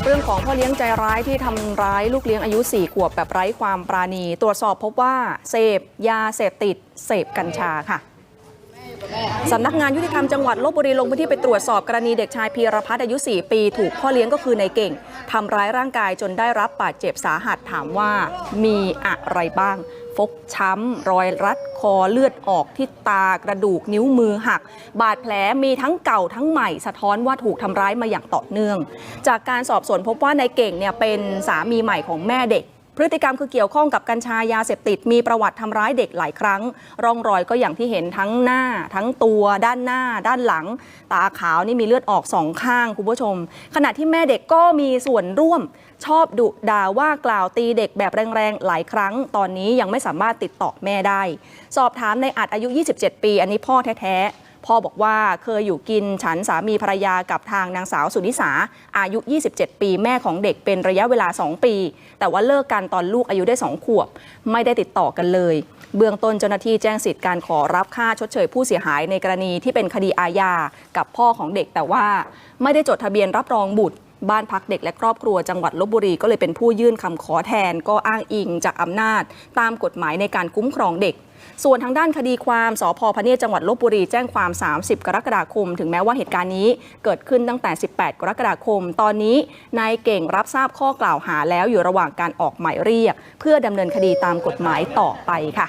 กับเรื่องของพ่อเลี้ยงใจร้ายที่ทำร้ายลูกเลี้ยงอายุ 4 ขวบแบบไร้ความปราณี ตรวจสอบพบว่าเสพยาเสพติด เสพกัญชาค่ะ สำนักงานยุติธรรมจังหวัดลบบุรีลงพื้นที่ไปตรวจสอบกรณีเด็กชายพีรพัฒน์อายุ 4 ปี ถูกพ่อเลี้ยงก็คือในเก่งทำร้ายร่างกายจนได้รับบาดเจ็บสาหัสถามว่ามีอะไรบ้าง ฟกช้ำ รอยรัดคอเลือดออกที่ตากระดูกนิ้วมือหัก บาดแผลมีทั้งเก่าทั้งใหม่ สะท้อนว่าถูกทำร้ายมาอย่างต่อเนื่อง จากการสอบสวนพบว่านายเก่งเนี่ยเป็นสามีใหม่ของแม่เด็ก พฤติกรรมคือเกี่ยวข้องกับกัญชายาเสพติด มีประวัติทำร้ายเด็กหลายครั้ง ร่องรอยก็อย่างที่เห็นทั้งหน้า ทั้งตัว ด้านหน้า ด้านหลัง ตาขาวนี่มีเลือดออกสองข้างคุณผู้ชม ขณะที่แม่เด็กก็มีส่วนร่วมชอบดุด่าว่ากล่าวตีเด็กแบบแรงๆ หลายครั้ง ตอนนี้ยังไม่สามารถติดต่อแม่ได้ สอบถามในอัดอายุ 27 ปี อันนี้พ่อแท้ๆ พ่อบอกว่าเคยอยู่กินฉันสามีภรรยากับทางนางสาวสุนิสาอายุ 27 ปีแม่ของเด็กเป็นระยะเวลา 2 ปี แต่ว่าเลิกกันตอนลูกอายุได้ 2 ขวบ ไม่ได้ติดต่อกันเลย เบื้องต้นเจ้าหน้าที่แจ้งสิทธิ์การขอรับค่าชดเชยผู้เสียหายในกรณีที่เป็นคดีอาญากับพ่อของเด็กแต่ว่าไม่ได้จดทะเบียนรับรองบุตร บ้านพักเด็กและครอบครัวจังหวัดลบบุรีก็เลยเป็นผู้ยื่นคำขอแทนก็อ้างอิงจากอำนาจ ตามกฎหมายในการคุ้มครองเด็กส่วนทางด้านคดีความสพพเนจรจังหวัดลบบุรีแจ้งความ 30 กรกฎาคม ถึงแม้ว่าเหตุการณ์นี้เกิดขึ้นตั้งแต่ 18 กรกฎาคม ตอนนี้นายเก่งรับทราบข้อกล่าวหาแล้วอยู่ระหว่างการออกหมายเรียก เพื่อดำเนินคดีตามกฎหมายต่อไปค่ะ